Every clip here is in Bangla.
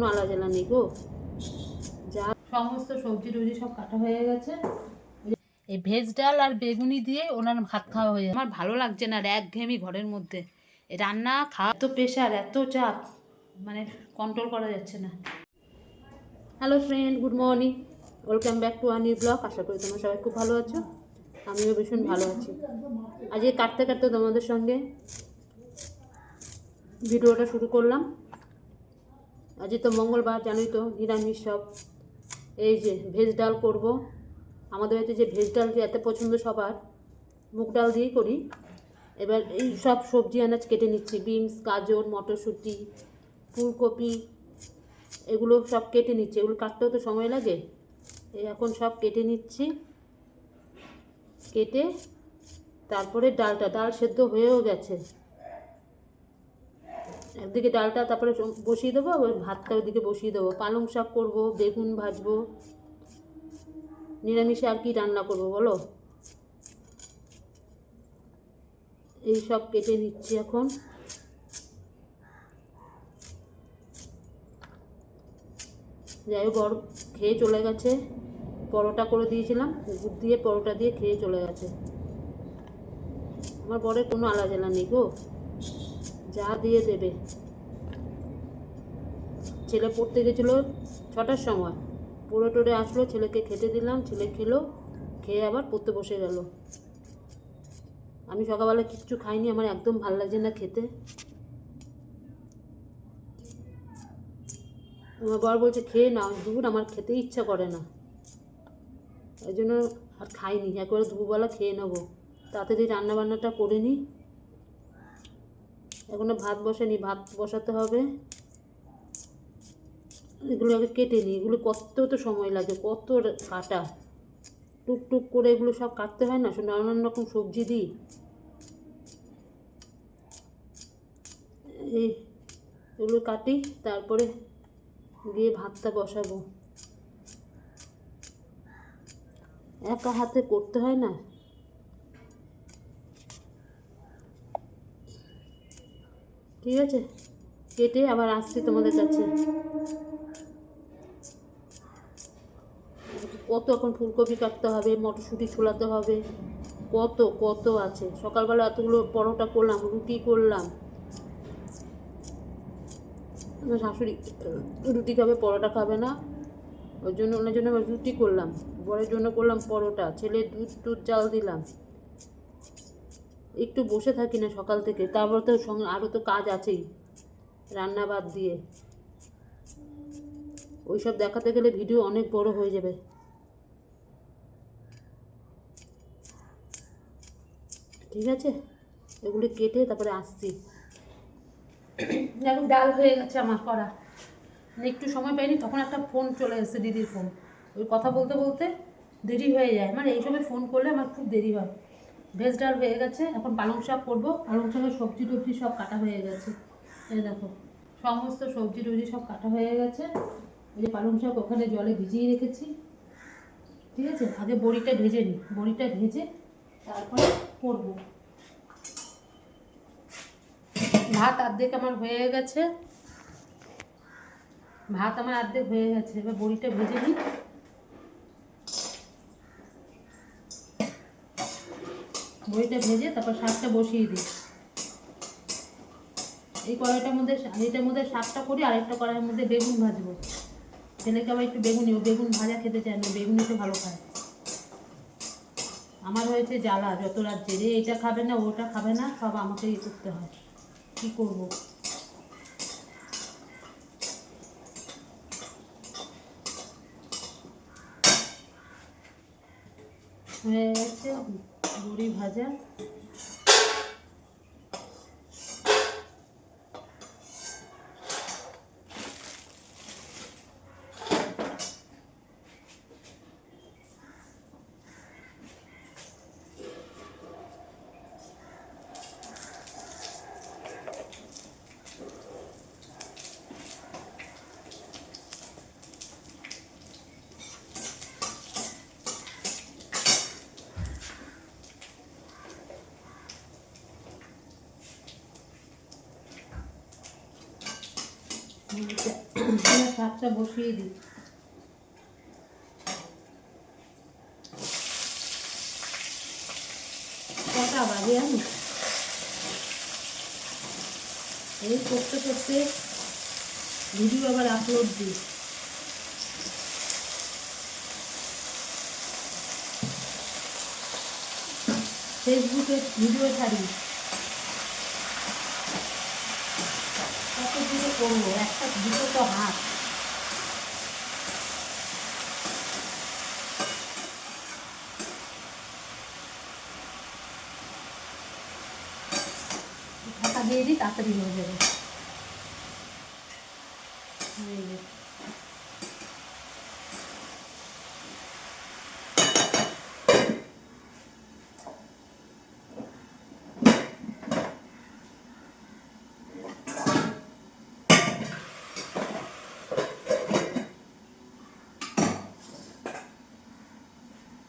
কোনো আলাদা নেই গো। যা সমস্ত সবজি টবজি সব কাটা হয়ে গেছে। এই ভেজ ডাল আর বেগুনি দিয়ে ওনার ভাত খাওয়া হয়ে আমার ভালো লাগছে না আর এক ঘেমি ঘরের মধ্যে। রান্না খাওয়া এত প্রেশার এত চাপ মানে কন্ট্রোল করা যাচ্ছে না। Hello friend good morning welcome back to আনি ব্লগ আশা করি তোমরা সবাই খুব ভালো আছো। আমিও ভীষণ ভালো আছি। আজকে কাটতে কাটতে তোমাদের সঙ্গে ভিডিওটা শুরু করলাম। আজকে তো মঙ্গলবার, জানোই তো, নিরামিষ সব। এই যে ভেজ ডাল করব। আমাদের বাড়িতে যে ভেজ ডাল যে এত পছন্দ সবার, মুগ ডাল দিয়েই করি। এবার এই সব সবজি আনাজ কেটে নিচ্ছি। বিনস, গাজর, মটরশুঁটি, ফুলকপি, এগুলো সব কেটে নিচ্ছি। এগুলো কাটতেও তো সময় লাগে। এই এখন সব কেটে নিচ্ছি। কেটে তারপরে ডালটা, ডাল সেদ্ধ হয়েও গেছে। একদিকে ডালটা তারপরে বসিয়ে দেবো, আবার ভাতটা ওইদিকে বসিয়ে দেবো। পালং শাক করব, বেগুন ভাজবো, নিরামিষে আর কি রান্না করব বলো? এই সব কেটে নিচ্ছি এখন। যাই হোক বড় খেয়ে চলে গেছে। পরোটা করে দিয়েছিলাম গুড় দিয়ে পরোটা দিয়ে খেয়ে চলে গেছে। আমার বরের কোনো আলাদা নেই গো। যা দিয়ে দেবে। ছেলে পড়তে গেছিল ছটার সময়। পড়ে টোরে আসলো, ছেলেকে খেতে দিলাম, ছেলে খেলো, খেয়ে আবার পড়তে বসে গেল। আমি সকালবেলা কিচ্ছু খাইনি, আমার একদম ভালো লাগছে না খেতে। আমার বর বলছে, খেয়ে নাও দুপুর আমার খেতে ইচ্ছা করে না। ওই জন্য আর খাইনি, একবারে দুপুরবেলা খেয়ে নেব। তাড়াতাড়ি রান্নাবান্নাটা করে নিই। এখনও ভাত বসানি, ভাত বসাতে হবে। এগুলো আগে কেটে নিই, এগুলো কত তো সময় লাগে, কত কাটা। টুকটুক করে এগুলো সব কাটতে হয় না নানান রকম সবজি দিই। এই এগুলো কাটি, তারপরে গিয়ে ভাতটা বসাবো। একা হাতে করতে হয় না? ঠিক আছে? কেটে আবার আসছি তোমাদের কাছে। কত এখন ফুলকপি কাটতে হবে, মটরশুঁটি ছোলাতে হবে। কত কত আছে? সকালবেলা এতগুলো পরোটা করলাম, রুটি করলাম। আমার শাশুড়ি রুটি খাবে, পরোটা খাবে না। ওই জন্য, ওনার জন্য রুটি করলাম। বরের জন্য করলাম পরোটা। ছেলে দুধ টুধ চাল দিলাম। একটু বসে থাকি না সকাল থেকে, তারপর তো সঙ্গে আরও তো কাজ আছেই, রান্না বাদ দিয়ে। ওইসব দেখাতে গেলে ভিডিও অনেক বড় হয়ে যাবে। ঠিক আছে? এগুলি কেটে তারপরে আসছি। এখন ডাল হয়ে গেছে আমার করা। একটু সময় পাইনি, তখন একটা ফোন চলে এসেছে দিদির ফোন। ওই কথা বলতে বলতে দেরি হয়ে যায়। মানে এইসবে ফোন করলে আমার খুব দেরি হয়। ভেজ ডাল হয়ে গেছে, এখন পালং শাক করব। পালং শাকের সবজি টবজি সব কাটা হয়ে গেছে। এই দেখো, সমস্ত সবজি টবজি সব কাটা হয়ে গেছে। ওই যে পালং শাক ওখানে জলে ভিজিয়ে রেখেছি। ঠিক আছে? আগে বড়িটা ভেজে নিই। বড়িটা ভেজে তারপরে করব। ভাত অর্ধেক আমার হয়ে গেছে। ভাত আমার অর্ধেক হয়ে গেছে। এবার বড়িটা ভেজে নিই। বড়িটা ভেজে তারপর শাকটা বসিয়ে দিই। এই কড়াইটার মধ্যে এইটার মধ্যে শাকটা করি, আর একটা কড়াইয়ের মধ্যে বেগুন ভাজবো। ছেলেকে আবার একটু বেগুনি বেগুন ভাজা খেতে চায় না, বেগুনি তো ভালো খায়। আমার হয়েছে জ্বালা, যত রাত জেরে এটা খাবে না, ওটা খাবে না, সব আমাকে ইয়ে করতে হয়। কী করব? হয়ে গেছে বড়ি ভাজা শাকটা বসিয়ে দিই। কটা বাজে আমি এই করতে করতে ভিডিও আবার আপলোড দিই। ফেসবুকে ভিডিও ছাড়ি। কত দিনে করব? একটা দুটো তো হাত ঢাকা দিয়ে দিই তাড়াতাড়ি হয়ে যাবে এই যে।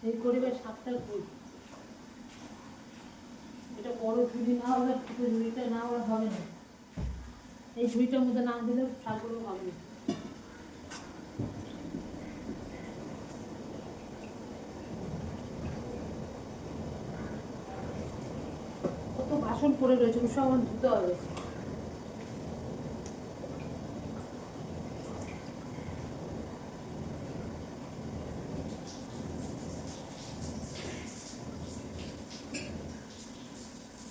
এই পরিবেশ সাতটার ফুল এটা বড় ঝুড়ি না হলে ঝুড়িটা না হলে হবে না। এই ঝুড়িটার মধ্যে না দিলে শাকগুলো হবে না। বাসন পড়ে রয়েছে উৎসাহ সব আমার ধুতে হবে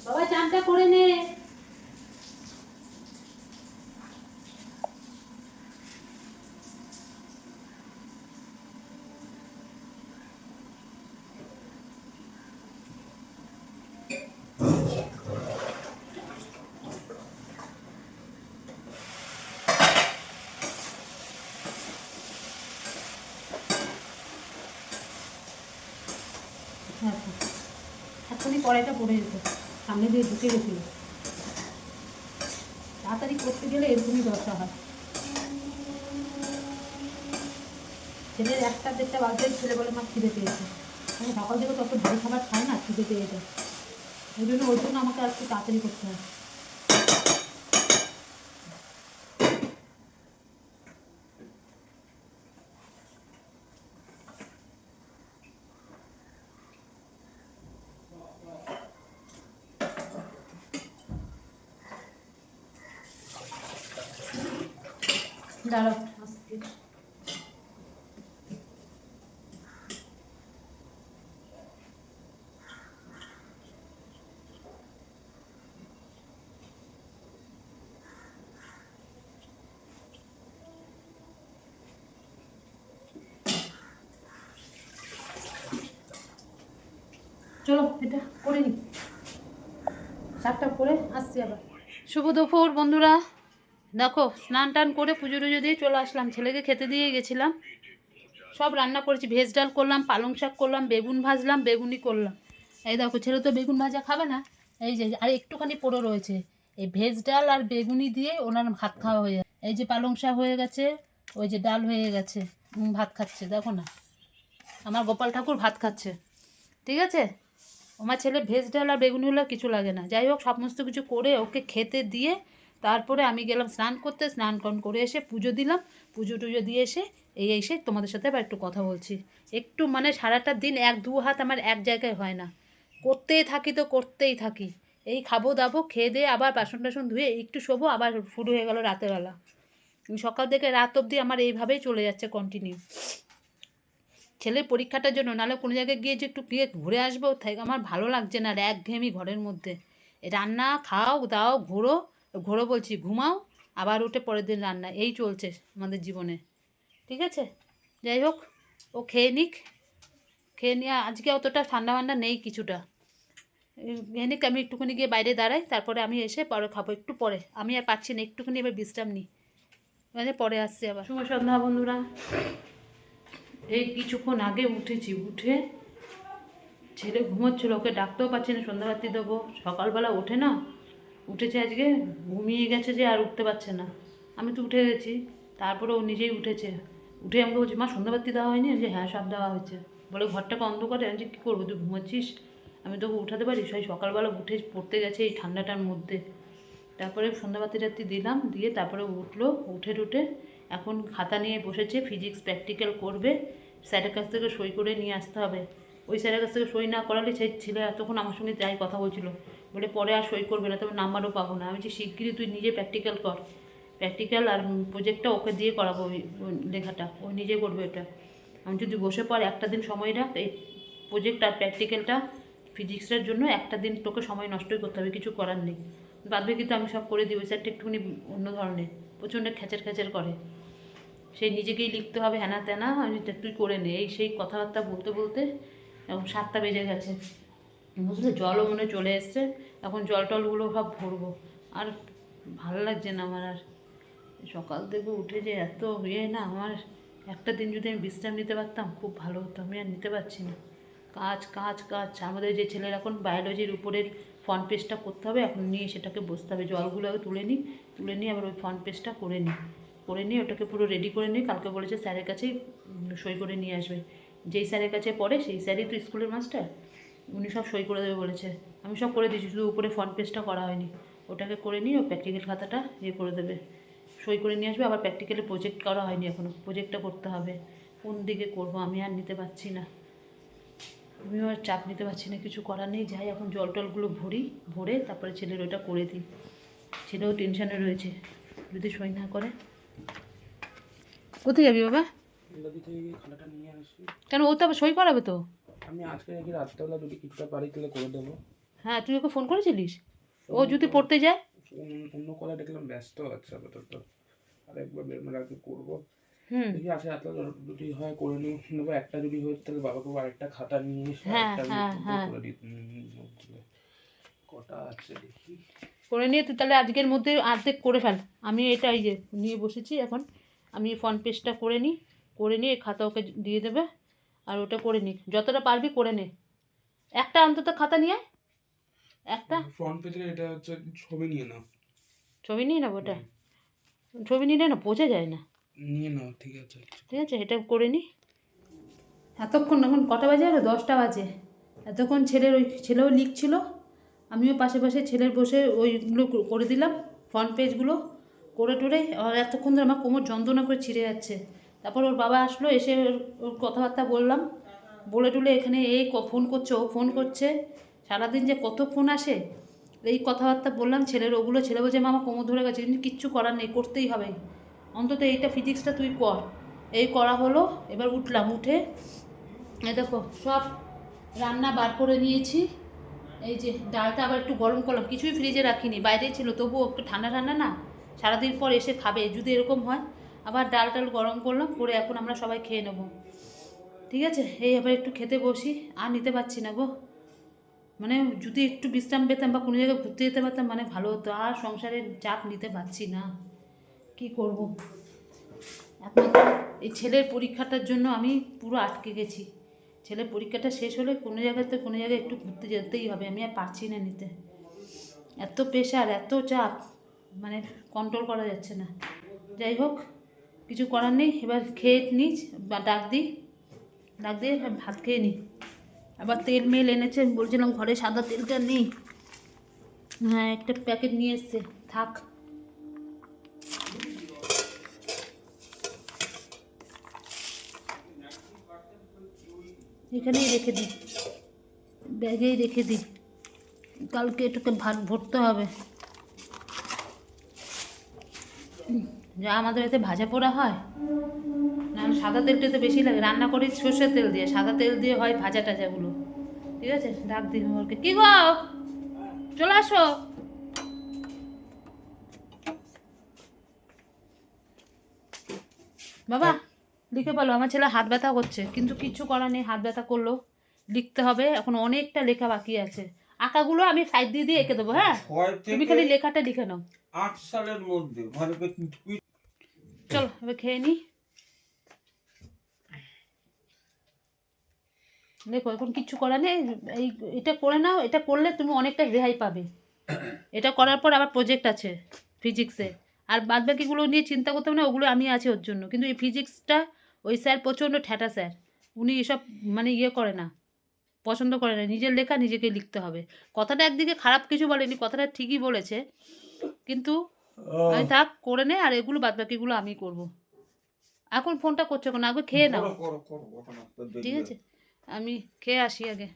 বাবা চানটা করে নে হ্যাঁ এখনই কড়াইটা পড়ে যেত সামনে দিয়ে ঢুকে গেছিল। তাড়াতাড়ি করতে গেলে এরকমই দশা হয়। ছেলের একটা দেড়টা বাজে, ছেলে বলে, মা, খিদে পেয়েছে। আমি সকাল থেকে তত ভারী খাবার খায় না, খিদে পেয়ে যায়। ওই জন্য ওই জন্য আমাকে আর একটু তাড়াতাড়ি করতে হয়। দাঁড়াও। চলো এটা করে নি। শাকটা করে আসছি আবার। শুভ দুপুর বন্ধুরা। দেখো, স্নান টান করে পুজো টুজো দিয়ে চলে আসলাম। ছেলেকে খেতে দিয়ে গেছিলাম। সব রান্না করেছি। ভেজ ডাল করলাম, পালং শাক করলাম, বেগুন ভাজলাম, বেগুনি করলাম। এই দেখো, ছেলে তো বেগুন ভাজা খাবে না। এই যে, আর একটুখানি পড়ে রয়েছে। এই ভেজ ডাল আর বেগুনি দিয়ে ওনার ভাত খাওয়া হয়ে এই যে পালং শাক হয়ে গেছে, ওই যে ডাল হয়ে গেছে। ভাত খাচ্ছে, দেখো না। আমার গোপাল ঠাকুর ভাত খাচ্ছে। ঠিক আছে? আমার ছেলে ভেজ ডাল আর বেগুনি হলে কিছু লাগে না। যাই হোক, সমস্ত কিছু করে ওকে খেতে দিয়ে তারপরে আমি গেলাম স্নান করতে, স্নান টান করে এসে পুজো দিলাম। পুজো টুজো দিয়ে এসে এই এসে তোমাদের সাথে আবার একটু কথা বলছি। একটু মানে সারাটা দিন এক দু হাত আমার এক জায়গায় হয় না। করতেই থাকি তো করতেই থাকি। এই খাব দাবো, খেয়ে দিয়ে আবার বাসন টাসন ধুয়ে একটু শোবো, আবার শুরু হয়ে গেল রাতেরবেলা সকাল থেকে রাত অবধি আমার এইভাবেই চলে যাচ্ছে কন্টিনিউ ছেলের পরীক্ষাটার জন্য নাহলে কোনো জায়গায় গিয়ে যে একটু গিয়ে ঘুরে আসব, তাই আমার ভালো লাগছে না এক ঘেমি ঘরের মধ্যে। রান্না, খাও, দাও, ঘোরো ঘোরো বলছি, ঘুমাও, আবার উঠে পরের দিন রান্না। এই চলছে আমাদের জীবনে। ঠিক আছে? যাই হোক, ও খেয়ে নিক। খেয়ে নিয়ে আজকে অতটা ঠান্ডা ফান্ডা নেই কিছুটা। খেয়ে নিক, আমি একটুখানি গিয়ে বাইরে দাঁড়াই, তারপরে আমি এসে পরে খাব একটু পরে। আমি আর পাচ্ছি না, একটুখানি এবার বিশ্রাম নিই। মানে পরে আসছি আবার। শুভ সন্ধ্যা বন্ধুরা। এই কিছুক্ষণ আগে উঠেছি, উঠে ছেলে ঘুমোচ্ছিল, ওকে ডাকতেও পাচ্ছি না সন্ধ্যাবাতি দেবো। সকালবেলা ওঠে না উঠেছে আজকে, ঘুমিয়ে গেছে যে আর উঠতে পারছে না। আমি তো উঠে গেছি, তারপরে ও নিজেই উঠেছে। উঠে আমাকে বলছে, মা সন্ধ্যাবাতি দেওয়া হয়নি? যে হ্যাঁ সব দেওয়া হয়েছে। বলে ঘরটাকে অন্ধকারে আমি যে কী করব? তুই ঘুমোচ্ছিস? আমি তোকে উঠাতে পারি? সেই সকালবেলা উঠে পড়তে গেছে এই ঠান্ডাটার মধ্যে। তারপরে সন্ধ্যাবাতি রাত্রি দিলাম, দিয়ে তারপরে উঠল। উঠে টুটে এখন খাতা নিয়ে বসেছে, ফিজিক্স প্র্যাকটিক্যাল করবে। স্যারের কাছ থেকে সই করে নিয়ে আসতে হবে। ওই স্যারের কাছ থেকে সই না করালে সেই ছেলে এতক্ষণ আমার সঙ্গে যাই কথা বলছিল। বলে, পরে আর সই করবে না, তবে নাম্বারও পাবো না। আমি যে শিগগিরই তুই নিজে প্র্যাকটিক্যাল কর। প্র্যাকটিক্যাল আর প্রজেক্টটা ওকে দিয়ে করাবো ওই লেখাটা, ও নিজে করবে এটা আমি যদি বসে পর একটা দিন সময় রাখ। এই প্রজেক্ট আর প্র্যাকটিক্যালটা ফিজিক্সের জন্য একটা দিন তোকে সময় নষ্টই করতে হবে, কিছু করার নেই। বাদ কিন্তু আমি সব করে দিই ওই স্যারটা একটুখানি অন্য ধরনের, প্রচণ্ড খ্যাচের খ্যাচের করে। সেই নিজেকেই লিখতে হবে, হ্যানা ত্যানা তুই করে নে। এই সেই কথাবার্তা বলতে বলতে এখন সাতটা বেজে গেছে। বুঝলে? জলও মনে চলে এসছে। এখন জল টলগুলো সব ভরবো। আর ভালো লাগছে না আমার আর। সকাল থেকে উঠে যে এত ইয়ে না, আমার একটা দিন যদি আমি বিশ্রাম নিতে পারতাম, খুব ভালো হতো। আমি আর নিতে পারছি না। কাজ কাজ কাজ। আমাদের যে ছেলের এখন বায়োলজির উপরের ফ্রন্ট পেজটা করতে হবে, এখন নিয়ে সেটাকে বসতে হবে। জলগুলো আগে তুলে নিই। তুলে নিয়ে আবার ওই ফ্রন্ট পেজটা করে নিই। করে নিয়ে ওটাকে পুরো রেডি করে নিই। কালকে বলেছে স্যারের কাছেই সই করে নিয়ে আসবে। যেই স্যারের কাছে পড়ে, সেই স্যারই তো স্কুলের মাস্টার উনি সব সই করে দেবে বলেছে। আমি সব করে দিয়েছি, শুধু উপরে ফ্রন্ট পেজটা করা হয়নি। ওটাকে করে নিয়ে ও প্র্যাকটিক্যাল খাতাটা ইয়ে করে দেবে। সই করে নিয়ে আসবে, আবার প্র্যাকটিক্যালি প্রজেক্ট করা হয়নি এখনও প্রজেক্টটা করতে হবে। কোন দিকে করব, আমি আর নিতে পারছি না। আমিও আর চাপ নিতে পারছি না, কিছু করার নেই। যাই, এখন জল টলগুলো ভরি, ভরে তারপরে ছেলের ওটা করে দিই। ছেলেও টেনশানে রয়েছে। যদি সই না করে। কোথায় যাবি বাবা? নদী থেকে গিয়ে খাতাটা নিয়ে আসি কেন ও তো আবার সই করাবে তো? আমি আজকে নাকি রাত্রেবেলা যদি কিছুটা পারি তাহলে করে দেবো। হ্যাঁ তুই ওকে ফোন করেছিলিস? ও যদি পড়তে যায়? অন্য- কলা দেখলাম ব্যস্ত আছে আপাতত। আর একবার বেরোনোর আগে করব। হুম। দেখি আজকে রাত্রে যদি হয় করে নিই। নেব একটা যদি হয় তাহলে বাবাকে আরেকটা খাতা নিয়ে এসে হ্যাঁ, হ্যাঁ, হ্যাঁ। করে দিই। কটা আছে দেখি। করে নিয়ে তুই তাহলে আজকের মধ্যে অর্ধেক করে ফেল। আমি এটা এই যে নিয়ে বসেছি এখন। আমি ফ্রন্ট পেজটা করে নিই। করে নিয়ে খাতা ওকে দিয়ে দেবে আর ওটা করে নিই যতটা পারবি করে নে। একটা অন্তত খাতা নিয়ে একটা? ফ্রন্ট পেজে এটা হচ্ছে ছবি নিয়ে নাও। ছবি নিয়ে নেব ওটা? ছবি নিলে না বোঝা যায় না? নিয়ে নাও ঠিক আছে। ঠিক আছে এটা করে নিই এতক্ষণ এখন কটা বাজে আর দশটা বাজে। এতক্ষণ ছেলের ওই ছেলেও লিখছিল। আমিও পাশে পাশে ছেলের বসে ওইগুলো করে দিলাম ফ্রন্ট পেজগুলো করে টোরে আর এতক্ষণ ধরে আমার কোমর যন্ত্রণা করে ছিঁড়ে যাচ্ছে। তারপর ওর বাবা আসলো, এসে ওর- কথাবার্তা বললাম। বলে টুলে এখানে এই ফোন করছে, ও ফোন করছে। সারাদিন যে কত ফোন আসে, এই কথাবার্তা বললাম, ছেলের ওগুলো, ছেলে বলছে, মামা, কোমর ধরে গেছে, কিন্তু কিচ্ছু করার নেই, করতেই হবে। অন্তত এইটা ফিজিক্সটা তুই কর। এই করা হলো, এবার উঠলাম, উঠে এই দেখো, সব রান্না বার করে নিয়েছি। এই যে ডালটা আবার একটু গরম করলাম, কিছুই ফ্রিজে রাখিনি, বাইরেই ছিল, তবুও একটু ঠান্ডা ঠান্ডা না। সারাদিন পর এসে খাবে, যদি এরকম হয়। আবার ডাল টাল গরম করলাম, করে এখন আমরা সবাই খেয়ে নেব। ঠিক আছে? এই আবার একটু খেতে বসি, আর নিতে পারছি না গো। মানে যদি একটু বিশ্রাম পেতাম বা কোনো জায়গায় ঘুরতে যেতে পারতাম মানে ভালো হতো। আর সংসারের চাপ নিতে পারছি না। কি করব? একমাত্র এই ছেলের পরীক্ষাটার জন্য আমি পুরো আটকে গেছি। ছেলের পরীক্ষাটা শেষ হলে কোনো জায়গাতে কোনো জায়গায় একটু ঘুরতে যেতেই হবে। আমি আর পারছি না নিতে। এত প্রেশার এত চাপ মানে কন্ট্রোল করা যাচ্ছে না। যাই হোক কিছু করার নেই, এবার খেয়ে নিই বা ডাক দিই। ডাক দিয়ে ভাত খেয়ে নিই। আবার তেল মেল এনেছে বলছিলাম ঘরে সাদা তেলটা নেই। হ্যাঁ একটা প্যাকেট নিয়ে এসছে, থাক। এখানেই রেখে দিই। ব্যাগেই রেখে দিই। কালকে এটাকে ভাত ভরতে হবে। যা আমাদের এতে ভাজা পোড়া হয়? না সাদা তেলটা তো বেশি লাগে। রান্না করি সর্ষের তেল দিয়ে। সাদা তেল দিয়ে হয় ভাজা টাজাগুলো। ঠিক আছে? ডাক দিই ওকে। কি গো? চলে আসো। বাবা লিখে বলো আমার ছেলে হাত ব্যথা করছে। কিন্তু কিচ্ছু করার নেই। হাত ব্যথা করল। লিখতে হবে। এখন অনেকটা লেখা বাকি আছে। আঁকাগুলো আমি সাইড দিয়ে দিয়ে এঁকে দেবো হ্যাঁ? তুমি খালি লেখাটা লিখে নাও। আট সালের মধ্যে। মানে কি- চলো এবার খেয়ে নি দেখো, এখন কিচ্ছু করার নেই। এই, এটা করে নাও, এটা করলে তুমি অনেকটা রেহাই পাবে। এটা করার পর আবার প্রজেক্ট আছে ফিজিক্সে আর বাদ বাকিগুলো নিয়ে চিন্তা করতে না, ওগুলো আমি আছি ওর জন্য। কিন্তু এই ফিজিক্সটা ওই স্যার প্রচণ্ড ঠ্যাটা স্যার। উনি এসব মানে ইয়ে করে না, পছন্দ করে না। নিজের লেখা নিজেকে লিখতে হবে। কথাটা একদিকে খারাপ কিছু বলেনি, কথাটা ঠিকই বলেছে। কিন্তু আমি থাক করে নে আর এগুলো বাদ বাকিগুলো আমি করব। এখন ফোনটা করছ কেন? আগে খেয়ে নাও। ঠিক আছে। আমি খেয়ে আসি আগে।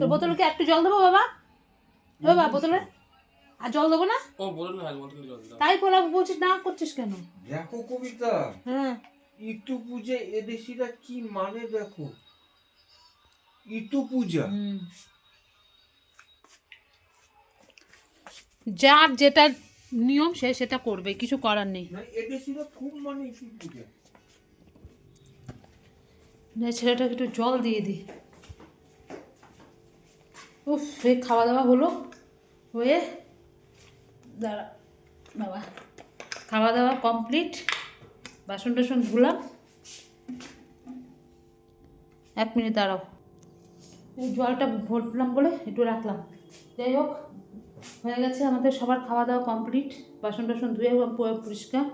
তো বোতলে কি একটু জল দেবো বাবা? বাবা বোতলে? আর জল দেবো না? ও বোতলে জল দাও। তাই বলা বলছিস না করছিস কেন? দেখো কবিতা হ্যাঁ। ইটু পূজা এদেশিরা কি মানে দেখো? ইটু পূজা। হুম। যার যেটা নিয়ম সে সেটা করবে কিছু করার নেই। মানে ছেলেটাকে একটু জল দিয়ে দিই উফ এই খাওয়া দাওয়া হলো। হয়ে দাঁড়া বাবা। খাওয়া দাওয়া কমপ্লিট। বাসন টাসন ধুলাম। এক মিনিট দাঁড়াও। এই জলটা ভরলাম বলে একটু রাখলাম। যাই হোক। হয়ে গেছে, আমাদের সবার খাওয়া দাওয়া কমপ্লিট বাসন টাসন ধুয়ে পরিষ্কার।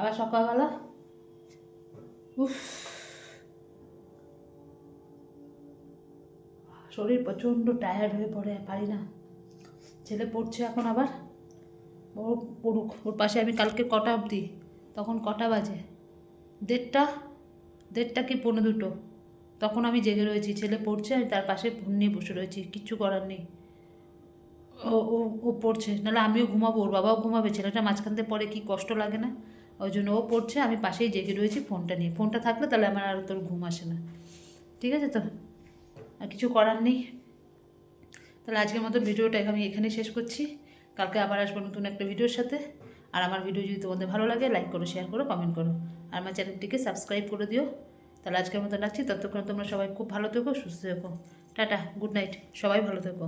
আবার সকালবেলা, উফ, শরীর প্রচণ্ড টায়ার্ড হয়ে পড়ে, পারি না। ছেলে পড়ছে এখন আবার। ও পড়ুক, ওর পাশে আমি কালকে কটা অবধি, তখন কটা বাজে? দেড়টা দেড়টা কি পৌনে দুটো। তখন আমি জেগে রয়েছি, ছেলে পড়ছে, আমি তার পাশে ফোন নিয়ে বসে রয়েছি, কিচ্ছু করার নেই। ও ও পড়ছে। নাহলে আমিও ঘুমাবো, ওর বাবাও ঘুমাবে। ছেলেটা মাঝখান পরে কি কষ্ট লাগে না? ওই জন্য ও পড়ছে, আমি পাশেই জেগে রয়েছি ফোনটা নিয়ে। ফোনটা থাকলে তাহলে আমার আর তোর ঘুম আসে না। ঠিক আছে তো? আর কিছু করার নেই। তাহলে আজকের মতো ভিডিওটা আমি এখানেই শেষ করছি। কালকে আবার আসব নতুন একটা ভিডিওর সাথে। আর আমার ভিডিও যদি তোমাদের ভালো লাগে লাইক করো শেয়ার করো কমেন্ট করো। আর আমার চ্যানেলটিকে সাবস্ক্রাইব করে দিও। তাহলে আজকের মতো রাখছি। ততক্ষণ তোমরা সবাই খুব ভালো থেকো, সুস্থ থেকো। টাটা গুড নাইট সবাই ভালো থেকো।